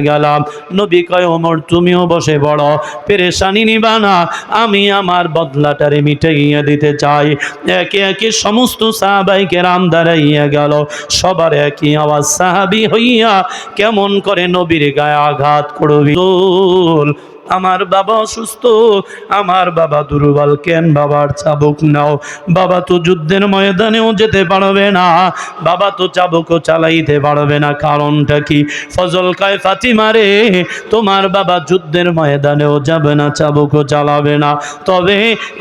গেলাম। নবী কয়, ওমর, তুমিও বসে বড় পেরেশানি নিবা না। আমি আমার বদলাটারে মিটাইয়া দিতে চাই। একে একে সমস্ত সাহাবাইকে রাম দাঁড়াইয়া গেল। সবার একই আওয়াজ, সাহাবি হইয়া কেমন করে নবীর গায়ে আঘাত করবি? আমার বাবা অসুস্থ, আমার বাবা দুর্বল কেন বাবার চাবুক নাও? বাবা তো যুদ্ধের ময়দানেও যেতে পারবে না, বাবা তো চাবুকও চালাইতে পারবে না, কারণটা কি? ফজল কায় ফাতিমারে তোমার বাবা যুদ্ধের ময়দানেও যাবে না, চাবুকও চালাবে না। তবে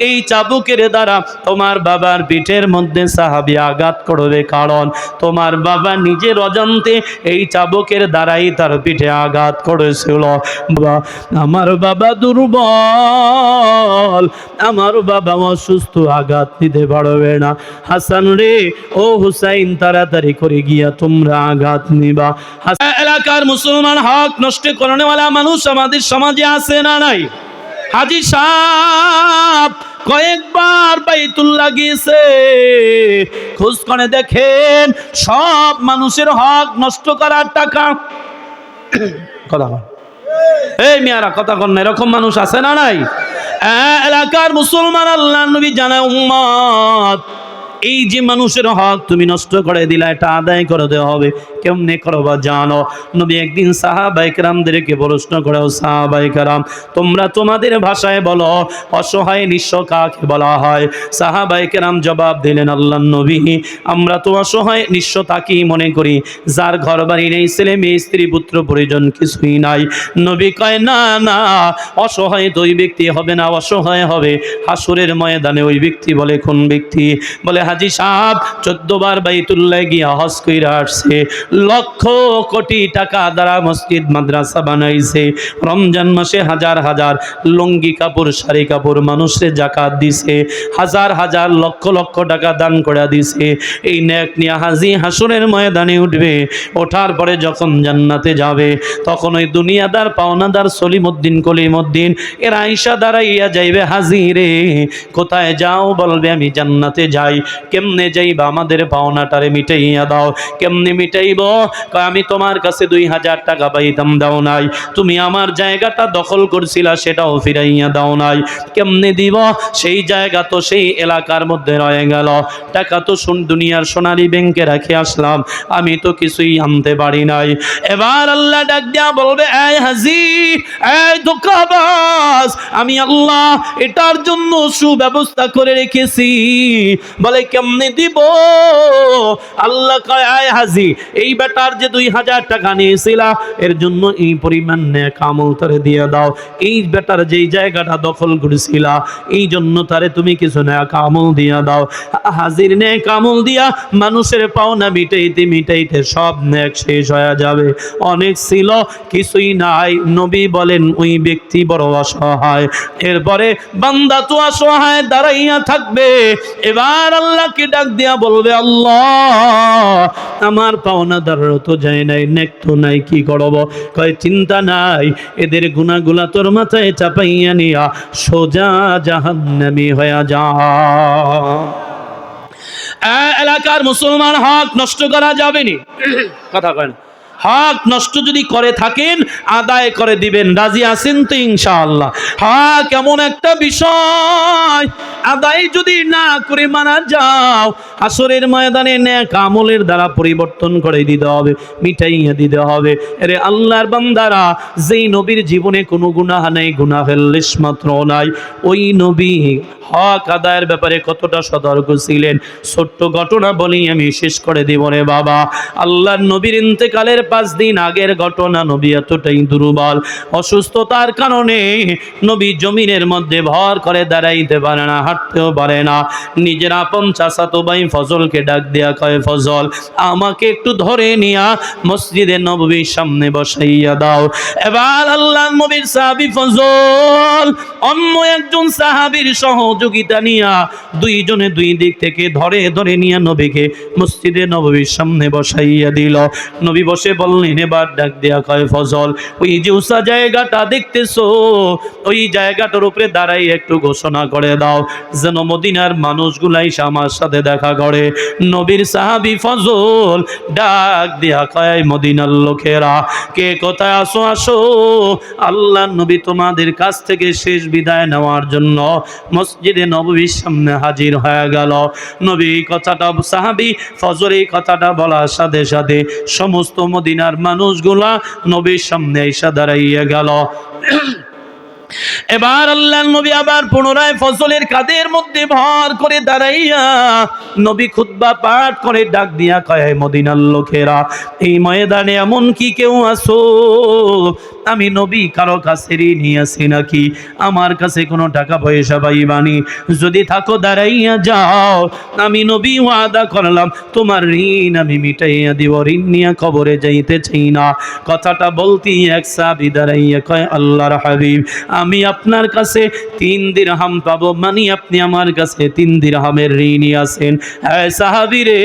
এই চাবুকের দ্বারা তোমার বাবার পিঠের মধ্যে সাহাবি আঘাত করবে, কারণ তোমার বাবা নিজের অজান্তে এই চাবুকের দ্বারাই তার পিঠে আঘাত করেছিল। আমার বাবা দুর্বল। আমার বাবা অসুস্থ, আঘাত নিতে পারবে না। হাসান রে, ও হুসাইন, তাড়াতাড়ি করে গিয়া তোমরা আঘাত নিবা। এলাকার মুসলমান হক নষ্ট করণেওয়ালা মানুষ আমাদের সমাজে আছে না নাই? হাজি সাহ কয়েকবার বাইতুল্লাহ গিয়েছে। খোঁজ করে দেখেন, সব মানুষের হক নষ্ট করার টাকা। কথা। এই মিয়ারা কথা কন না, এরকম মানুষ আছে না নাই? এলাকার মুসলমান আল্লাহ নবী জানায় উম্মত এই যে মানুষের হক তুমি নষ্ট করে দিলা, এটা আদায় করে দেওয়া হবে। কেমনে করবা জানো? নবী একদিন সাহাবাইকরামদেরকে প্রশ্ন করে সাহাবাইকরাম তোমরা তোমাদের ভাষায় বলো, অসহায় নিঃস্ব কাকে বলা হয়? সাহাবাইকেরাম জবাব দিলেন আল্লাহ নবী, আমরা তো অসহায় নিঃস্ব তাকেই মনে করি। যার ঘর বাড়ি নেই, ছেলে মেয়ে, স্ত্রী, পুত্র, পরিজন, কিছুই নাই। নবী কয়, না না, অসহায় তো ওই ব্যক্তি হবে না, অসহায় হবে। হাসুরের ময়দানে ওই ব্যক্তি বলে, কোন ব্যক্তি? বলে হাজি সাহেব চোদ্দ বার বাইতুল্লাহ গিয়া হজ কইরা আসছে, লক্ষ কোটি টাকা দ্বারা মসজিদ, মাদ্রাসা বানাইছে। রমজান মাসে হাজার হাজার লুঙ্গি কাপড়, শাড়ি কাপড় মানুষের জাকাত দিছে, হাজার হাজার লক্ষ লক্ষ টাকা দান করে দিছে। এই ন্যাক নিয়ে হাজি হাসুরের ময়দানে উঠবে, ওঠার পরে যখন জান্নাতে যাবে, তখন ওই দুনিয়াদার, পাওনাদার সলিমুদ্দিন, কলিমুদ্দিন, এরা আইসা দাঁড়াইয়া যাইবে হাজিরে। কোথায় যাও বলবে, আমি জান্নাতে যাই। কেমনে যাইবা? আমাদের পাওনাটারে মিটাইয়া দাও। কেমনে মিটাইব? আমি তোমার কাছে দুই হাজার টাকা পাইতাম, দাও নাই। তুমি আমার জায়গাটা দখল করছিলা, সেটাও ফিরাইয়া দাও নাই। কেমনে দিব? সেই জায়গা তো সেই এলাকার মধ্যে রয়ে গেল। টাকা তো শুন দুনিয়ার সোনালী ব্যাংকে রেখে আসলাম। আমি তো কিছুই আনতে পারি নাই। এবার আল্লাহ ডাক দিয়া বলবে, এই হাজি, এই ধোকাবাজ, আমি আল্লাহ এটার জন্য সুব্যবস্থা করে রেখেছি। বলে কেমনে দিব? আল্লাহ কয় হাজি, এই বেটার যে দুই হাজার টাকা নিয়েছিলা, এর জন্য এই পরিমাণ ন্যাক আমল তারে দিয়ে দাও। এই বেটার যেই জায়গাটা দখল করেছিলা, এই জন্য তারে তুমি কিছু ন্যাক আমল দিয়া দাও। হাজির ন্যাক আমল দিয়া মানুষের পাওনা মিটাইতে মিটাইতে সব ন্যাক শেষ হয়ে যাবে। অনেক ছিল, কিছুই নাই। নবী বলেন, ওই ব্যক্তি বড় অসহায়। এরপরে, বান্দা তো অসহায়, দাঁড়াইয়া থাকবে। এবার আল্লাহকে ডাক দিয়া বলবে, আল্লাহ, আমার পাওনাদার তো যায় নাই, নেক তো নাই, কি করব? কয়, চিন্তা নাই, এদের গুণাগুলা তোর মাথায় চাপাইয়া নিয়া সোজা জাহান্নামি হয়ে যা। এলাকার মুসলমান হক নষ্ট করা যাবে নি। কথা কয় না। হক নষ্ট যদি করে থাকেন, আদায় করে দিবেন। রাজি আছেন তো ইনশাআল্লাহ? হক এমন একটা বিষয়, আদায় যদি না করে মারা যাও আসরের ময়দানে ন্যাক আমলের দ্বারা পরিবর্তন করে দিতে হবে, মিটাইয়া দিতে হবে। আরে আল্লাহর বান্দারা, যেই নবীর জীবনে কোনো গুনাহ নেই গুনাহ ফেললিস মাত্র নাই। ওই নবী হক আদায়ের ব্যাপারে কতটা সতর্ক ছিলেন? ছোট্ট ঘটনা বলি আমি শেষ করে দিব রে বাবা। আল্লাহর নবীর ইন্তেকালের পাঁচ দিন আগের ঘটনা, নবী এতটাই দুর্বল। অসুস্থতার কারণে নবী জমিনের মধ্যে ভর করে দাঁড়াইতে পারে না, হাঁটতেও পারে না। নিজের আপন চাচাতো ভাই ফজলকে ডাক দেয়া কয়, ফজল, আমাকে একটু ধরে নিয়া মসজিদে নবীর সামনে বসাইয়া দাও। এবার আল্লাহ নবীর সাহাবি ফজল, অন্য একজন সাহাবীর সহযোগিতা নিয়া দুইজনে দুই দিক থেকে ধরে ধরে নিয়া নবীকে মসজিদে নবীর সামনে বসাইয়া দিল। নবী বসে বললেন এবার ডাক দেয়া কয় ফজল। ওই যে উষা জায়গাটা দেখতেছো, ওই জায়গাটার উপরে দাঁড়াই একটু ঘোষণা করে দাও। যেন মদিনার মানুষগুলাই আমার সাথে দেখা করে। নবীর সাহাবি ফজল ডাক দেয়া কয় মদিনার লোকেরা, কে কোথায় আসো আসো। আল্লাহ নবী তোমাদের কাছ থেকে শেষ বিদায় নেওয়ার জন্য মসজিদে নবীর সামনে হাজির হয়ে গেল। নবী কথাটা, সাহাবি ফজর এই কথাটা বলার সাথে সাথে সমস্ত মদিনার মানুষগুলা নবীর সামনে এসা দাঁড়াইয়া গেল। এবার আল্লাহ নবী আবার পুনরায় ফসলের কাদের মধ্যে ভর করে দাঁড়াইয়া নবী খুদ্া পাঠ করে ডাক দিয়া কয় মদিনার লোকেরা, এই ময়দানে এমন কি কেউ আসো আমি নবী, কারও কাছে নিয়ে আসি নাকি? আমার কাছে কোনো টাকা পয়সা পাই পাইবানি যদি থাকো দাঁড়াইয়া যাও, আমি নবী ওয়াদা করলাম, তোমার ঋণ আমি মিটাইয়া দিব, ঋণ নিয়ে কবরে যাইতে চাই না। কথাটা বলতি এক সাবি দাঁড়াইয়া কয়, আল্লাহর হাবিব, আমি আপনার কাছে তিন দিন দিরহাম পাবো মানে আপনি আমার কাছে তিন দিন দিরহামের ঋণই আছেন। হ্যাঁ সাহাবি রে,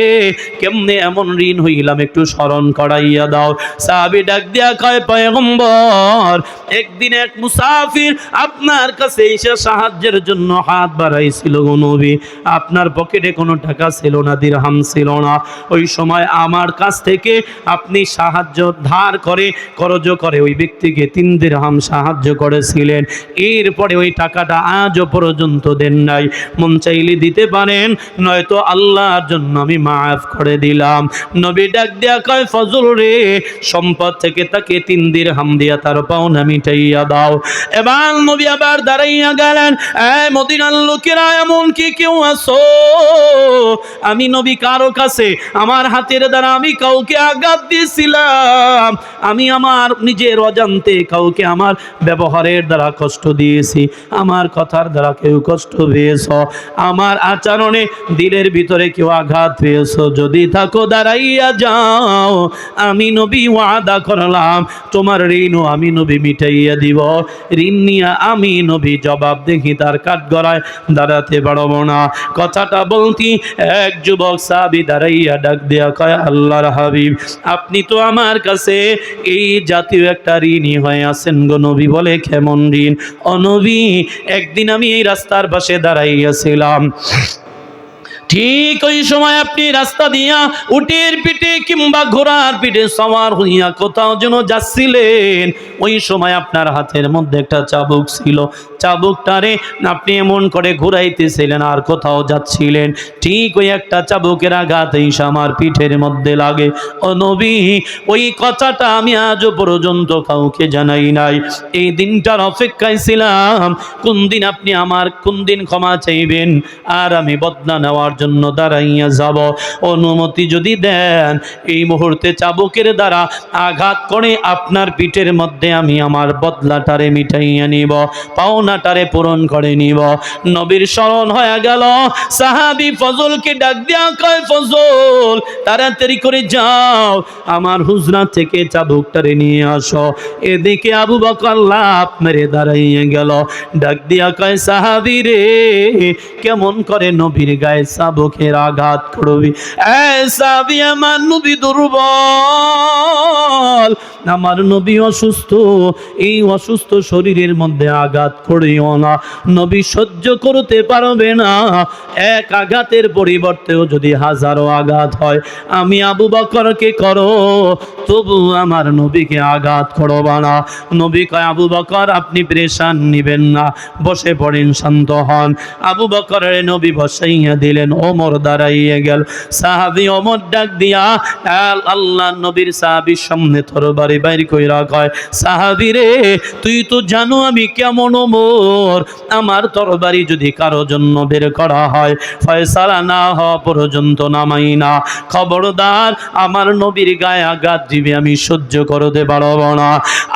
কেমনে এমন ঋণ হইলাম, একটু স্মরণ করাইয়া দাও। সাহাবি ডাক দিয়া কয়, পয়গম্বর একদিন এক মুসাফির আপনার কাছে এসে সাহায্যের জন্য হাত বাড়াইছিল গো নবী। আপনার পকেটে কোনো টাকা ছিল না, দিরহাম ছিল না। ওই সময় আমার কাছ থেকে আপনি সাহায্য ধার করে করজ করে ওই ব্যক্তিকে তিন দিরহাম সাহায্য করেছিলেন। এরপরে ওই টাকাটা আজও পর্যন্ত দেন নাই। মন চাইলে দিতে পারেন, নয়তো আল্লাহর জন্য আমি মাফ করে দিলাম। নবী ডাক দিয়া কয়, ফজল রে, সম্পদ থেকে তাকে তিন দির হাম দিয়া তার পাওনা মিটাইয়া দাও। এবার নবী আবার দাঁড়াইয়া গেলেন, এ মদিনার লোকেরা, এমন কি কেউ আসো আমি নবী কারও কাছে, আমার হাতের দ্বারা আমি কাউকে আঘাত দিয়েছিলাম। আমি আমার নিজের অজান্তে কাউকে আমার ব্যবহারের দ্বারা কষ্ট দিয়েছি। আমার কথার দ্বারা কেউ কষ্ট পেয়েছ? আমার আচরণে দিলের ভিতরে কেউ আঘাত পেয়েছ? যদি থাকো দাঁড়াইয়া যাও, আমি নবী ওয়াদা করলাম, তোমার ঋণও আমি নবী মিটাইয়া দিব। ঋণ নিয়ে আমি নবী জবাব দেখি তার কাঠগড়ায় দাঁড়াতে পারব না। কথাটা বলতি, এক যুবক সাবি দাঁড়াইয়া ডাক দেয়া কয়, আল্লাহর হাবিব, আপনি তো আমার কাছে এই জাতীয় একটা ঋণই হয়ে আছেন গো নবী, বলে কেমন ঋণ? অনবী একদিন আমি এই রাস্তার পাশে দাঁড়াইয়াছিলাম। ঠিক ওই সময় আপনি রাস্তা দিয়া উটের পিঠে কিংবা ঘোড়ার পিঠে সওয়ার হইয়া কোথাও যেন যাচ্ছিলেন, ওই সময় আপনার হাতের মধ্যে একটা চাবুক ছিল। চাবুকটারে আপনি এমন করে ঘুরাইতেছিলেন আর কোথাও যাচ্ছিলেন। ঠিক ওই একটা চাবুকের আঘাত এসে আমার পিঠের মধ্যে লাগে। ও নবী, ওই কথাটা আমি আজও পর্যন্ত কাউকে জানাই নাই। এই দিনটার অপেক্ষায় ছিলাম, কোন দিন আপনি আমার, কোন দিন ক্ষমা চাইবেন? আর আমি বদলা নেওয়ার জন্য দাঁড়াইয়া যাব। অনুমতি যদি দেন, এই মুহূর্তে চাবুকের দ্বারা আঘাত করে আপনার পিঠের মধ্যে আমি আমার বদলাটারে মিটাইয়া নিব। পাওনাটারে পূরণ করে নিব। নবীর স্মরণ হয়ে গেল। সাহাবি ফজলকে ডাক দিয়া কয়, ফজল, তাড়াতাড়ি করে যাও। আমার হুজরা থেকে চাবুকটারে নিয়ে আসো। এদিকে আবু বকর লাভ মেরে দাঁড়াইয়ে গেল। ডাক দিয়া কয়, সাহাবি রে, কেমন করে নবীর গায়ে চাবুকের আঘাত করবি? এ সাহাবি, আমার নবী দুর্বল। আমার নবী অসুস্থ, এই অসুস্থ শরীরের মধ্যে আঘাত করিও না। নবী সহ্য করতে পারবে না, এক আঘাতের পরিবর্তেও যদি হাজারো আঘাত হয়, আমি আবু বকরকে করো, তবু আমার নবীকে আঘাত করো না। নবী কয়, আবু বকর, আপনি প্রেশান নিবেন না, বসে পড়েন, শান্ত হন। আবু বকরের নবী বসাইয়া দিলেন, ওমর দাঁড়াইয়া গেল। সাহাবি ওমর ডাক দিয়া, আল- আল্লাহ, নবীর সাহাবির সামনে তরবারি বাইর কইরা কয়, সাহাবি রে, তুই তো জানো আমি কেমন ওমর। আমার তরবারি যদি কারও জন্য বের করা হয়, ফয়সালা না হওয়া পর্যন্ত নামাই না। খবরদার, আমার নবীর গায়ে আঘাত দিবে, আমি সহ্য করতে পারব না।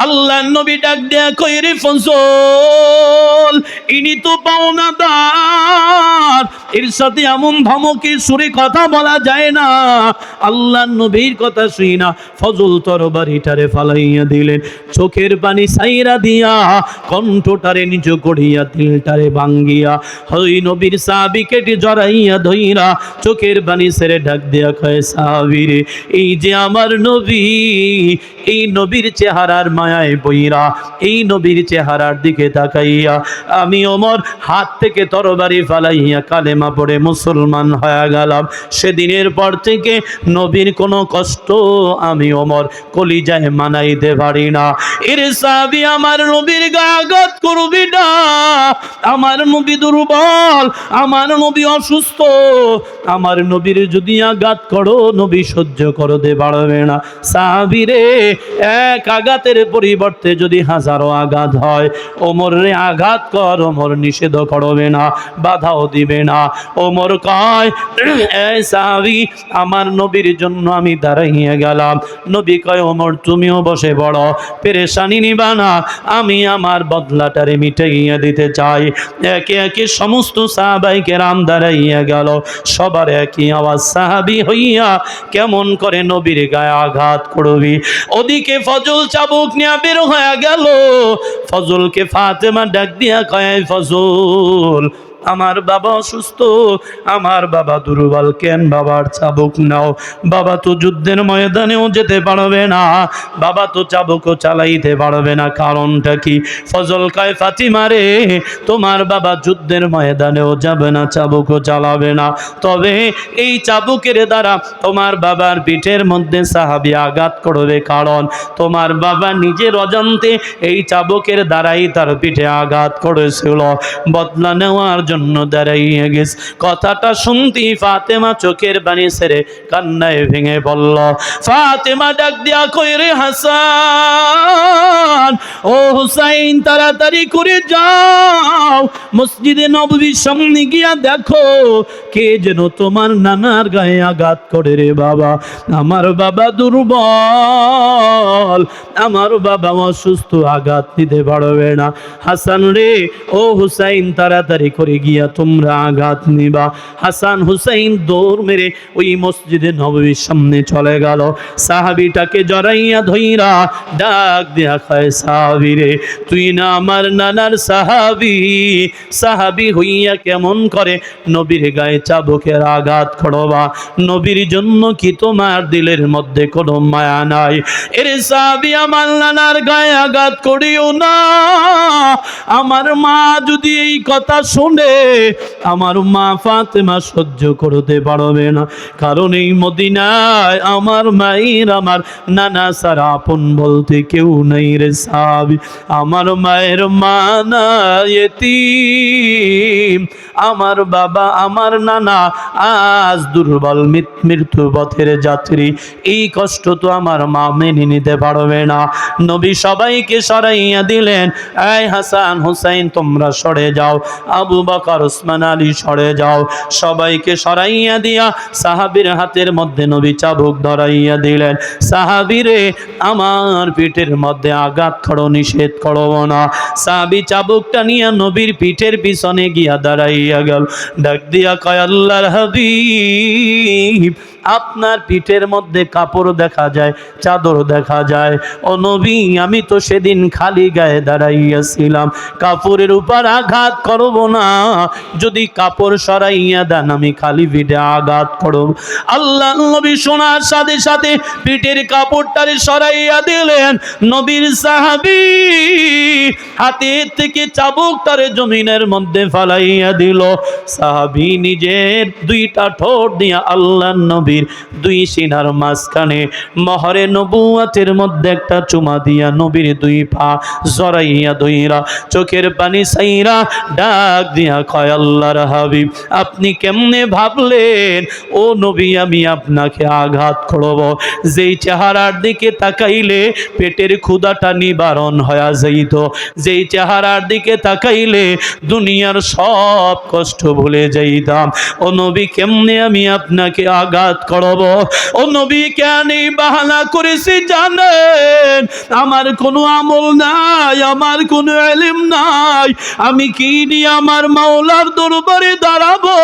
আল্লাহ নবী ডাক দেয়া কই রে ফজল, ইনি তো পাওনা দার এর সাথে এমন ধমকে, সুরে কথা বলা যায় না। আল্লাহ নবীর কথা শুই না। ফজল তরবারিটারে ফালাইয়া দিলেন। চোখের পানি সাইরা দিয়া কণ্ঠটারে নিচু করিয়া তিলটারে ভাঙ্গিয়া হই নবীর সাহাবি কেটে জড়াইয়া ধইরা চোখের পানি সেরে ডাক দিয়া কয়, সাহাবিরে, এই যে আমার নবী, এই নবীর চেহারার মায়ায় বইরা, এই নবীর চেহারার দিকে তাকাইয়া আমি ওমর হাত থেকে তরবারি ফালাইয়া কালেমা পড়ে মুসলমান হয়ে গেলাম। সেদিনের পর থেকে নবীর কোনো কষ্ট আমি ওমর কলিজায় মানাইতে পারি না। এর সাবি আমার নবীর গাগত করবি না। আমার নবী দুর্বল, আমার নবী অসুস্থ। আমার নবীর যদি আঘাত করো, নবী সহ্য করতে পারবে না। সাহাবিরে এক আঘাতের পরিবর্তে যদি হাজারো আঘাত হয়, ওমর রে আঘাত কর, ওমর নিষেধ করবে না, বাধাও দিবে না। ওমর কয় এই সাহাবি, আমার নবীর জন্য আমি দাঁড়াইয়া গেলাম। নবী কয়, ওমর তুমিও বসে বড় পেরেশানি নিবা না। আমি আমার বদলাটারে মিটাইয়া দিতে চাই। একে একে সমস্ত সাহাবাইকে রাম দাঁড়াইয়া গেল। সবার একই আওয়াজ, সাহাবি হইয়া কেমন করে নবীর গায়ে আঘাত করবি? ওদিকে ফজল চাবুক নিয়ে বের হয়ে গেল। ফজলকে ফাতেমা ডাক দিয়া কয় ফজল আমার বাবা অসুস্থ, আমার বাবা দুর্বল, কেন বাবার চাবুক নাও? বাবা তো যুদ্ধের ময়দানেও যেতে পারবে না, বাবা তো চাবুকও চালাইতে পারবে না, কারণটা কি? ফজল কয় ফাতিমা রে, তোমার বাবা যুদ্ধের ময়দানেও যাবে না, চাবুকও চালাবে না। তবে এই চাবুকের দ্বারা তোমার বাবার পিঠের মধ্যে সাহাবি আঘাত করবে, কারণ তোমার বাবা নিজের অজান্তে এই চাবুকের দ্বারাই তার পিঠে আঘাত করেছিল। বদলা নেওয়ার জন্য দাঁড়াইয়ে গেছে। কথাটা শুনতেই ফাতেমা চোখের বাণী সেরে কান্নায় ভেঙে পড়ল। ফাতেমা ডাক দিয়া কই রে হাসান? ও হুসাইন, তাড়াতাড়ি করে যাও। মসজিদে নববীর সামনে গিয়া দেখো, কে যেন তোমার নানার গায়ে আঘাত করে রে বাবা। আমার বাবা দুর্বল, আমার বাবা অসুস্থ, আঘাত নিতে পারবে না। হাসান রে, ও হুসাইন, তাড়াতাড়ি করে গিয়া তোমরা আঘাত নিবা। হাসান হুসাইন দৌড় মেরে ওই মসজিদে নববীর সামনে চলে গেল। সাহাবিটাকে জড়াইয়া ধইরা ডাক দেয়া খায় সাহাবি রে তুই না আমার নানার সাহাবি? সাহাবি হইয়া কেমন করে নবীর গায়ে চাবুকের আঘাত করবা নবীর জন্য কি তোমার দিলের মধ্যে কোনো মায়া নাই? এর সাহাবি, আমার নানার গায়ে আঘাত করিও না। আমার মা যদি এই কথা শুনে আমার মা ফাতেমা সহ্য করতে পারবে না। কারণ এই মদিনায় আমার মায়ের, আমার নানা সারা আপন বলতে কেউ নেই রে সাবি আমার মায়ের মা না আমার বাবা, আমার নানা আজ দুর্বল মৃত- মৃত্যু পথের যাত্রী। এই কষ্ট তো আমার মা মেনে নিতে পারবে না। নবী সবাইকে সরাইয়া দিলেন, এই হাসান, হুসাইন, তোমরা সরে যাও। আবু বকর ওসমান আলী সরে যাও। সবাইকে সরাইয়া দিয়া সাহাবির হাতের মধ্যে নবী চাবুক ধরাইয়া দিলেন। সাহাবিরে আমার পিঠের মধ্যে আঘাত করো, নিষেধ করো না। সাহাবি চাবুকটা নিয়ে নবীর পিঠের পিছনে গিয়া দাঁড়াইয়া গেল। ডাক দিয়া কয়, আল্লাহর হাবিব আপনার পিঠের মধ্যে কাপড় দেখা যায়, চাদর দেখা যায়। ও নবী, আমি তো সেদিন খালি গায়ে দাঁড়াইয়াছিলাম। কাপড়ের উপর আঘাত করব না। যদি কাপড় সরাইয়া দেন, আমি খালি পিঠে আঘাত করব। আল্লাহ নবী শোনার সাথে সাথে পিঠের কাপড়টারে সরাইয়া দিলেন। নবীর সাহাবি হাতে থেকে চাবুকটারে জমিনের মধ্যে ফালাইয়া দিল। সাহাবি নিজের দুইটা ঠোঁট দিয়া আল্লাহ নবীর দুই সিনার মাঝখানে মহরে নবুয়াতের মধ্যে একটা চুমা দিয়া নবীর দুই পা জড়াইয়া দইরা চোখের পানি সাইরা ডাক দিয়া কয়, আল্লাহর হাবিব, আপনি কেমনে ভাবলেন? ও নবী, আমি আপনাকে আঘাত করব। যেই চেহারার দিকে তাকাইলে পেটের ক্ষুদাটা নিবারণ হয়ে যাইত। যেই চেহারার দিকে তাকাইলে দুনিয়ার সব কষ্ট ভুলে যাইতাম। ও নবী, কেমনে আমি আপনাকে আঘাত করব। ও নবী কেন বাহানা করেছি জানেন, আমার কোনো আমল নাই, আমার কোনো এলিম নাই। আমি কি নিয়ে আমার মাওলার দরবারে দাঁড়াবো?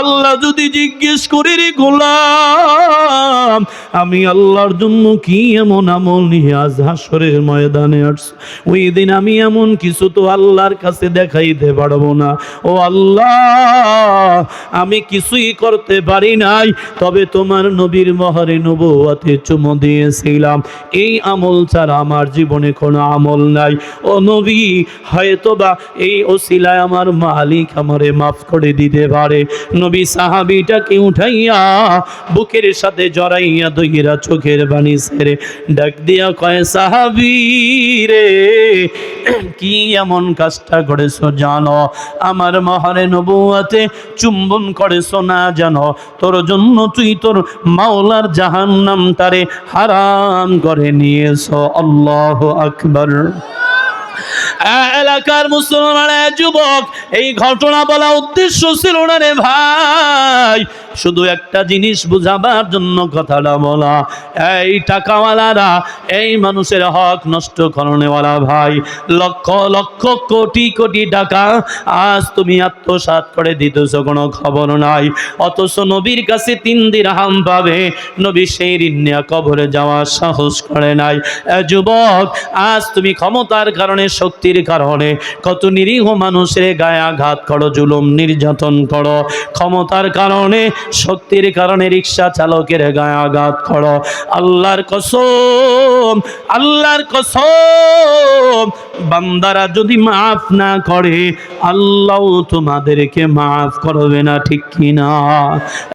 আল্লাহ যদি জিজ্ঞেস করে গোলাম, আমি আল্লাহর জন্য কি এমন আমল নিয়ে আজ হাসরের ময়দানে ওই দিন আমি এমন কিছু তো আল্লাহর কাছে দেখাইতে পারব না। ও আল্লাহ, আমি কিছুই করতে পারি নাই, তবে তোমার নবীর মহরে নবুয়াতে চুমো দিয়েছিলাম। এই আমল ছাড়া আমার জীবনে কোনো আমল নাই। ও নবী হয়তো বা এই ওসিলায় আমার মালিক আমারে মাফ করে দিতে পারে। নবী সাহাবিটাকে উঠাইয়া বুকের সাথে জড়াইয়া দইরা চোখের বাণী সেরে ডাক দিয়া কয়, সাহাবি রে, কি এমন কাজটা করেছ জানো? আমার মহারে নবুয়াতে চুম্বন করেছ না জানো? তোর জন্য তুই তোর মাওলার জাহান্নাম তারে হারাম করে নিয়েছ। আল্লাহ আকবর। এলাকার মুসলমান যুবক, এই ঘটনা বলা উদ্দেশ্য ছিল না রে ভাই। শুধু একটা জিনিস বুঝাবার জন্য কথাটা বলা, এই টাকাওয়ালারা, এই মানুষের হক নষ্ট করণেওয়ালা ভাই। লক্ষ লক্ষ, কোটি কোটি টাকা আজ তুমি আত্মসাৎ করে দিতেছ, কোনো খবর নাই। অথচ নবীর কাছে তিন দিন হাম পাবে, নবী সেই ঋণ নিয়ে কবরে যাওয়ার সাহস করে নাই। যুবক, আজ তুমি ক্ষমতার কারণে শক্তির কারণে। কত নিরীহ মানুষের গায়ে আঘাত করো, জুলুম নির্যাতন করো। ক্ষমতার কারণে, শক্তির কারণে রিক্সা চালকের গায়ে আঘাত করো। আল্লাহর কসম আল্লাহর কসম, বান্দারা যদি মাফ না করে, আল্লাহ তোমাদেরকে মাফ করবে না, ঠিক কিনা?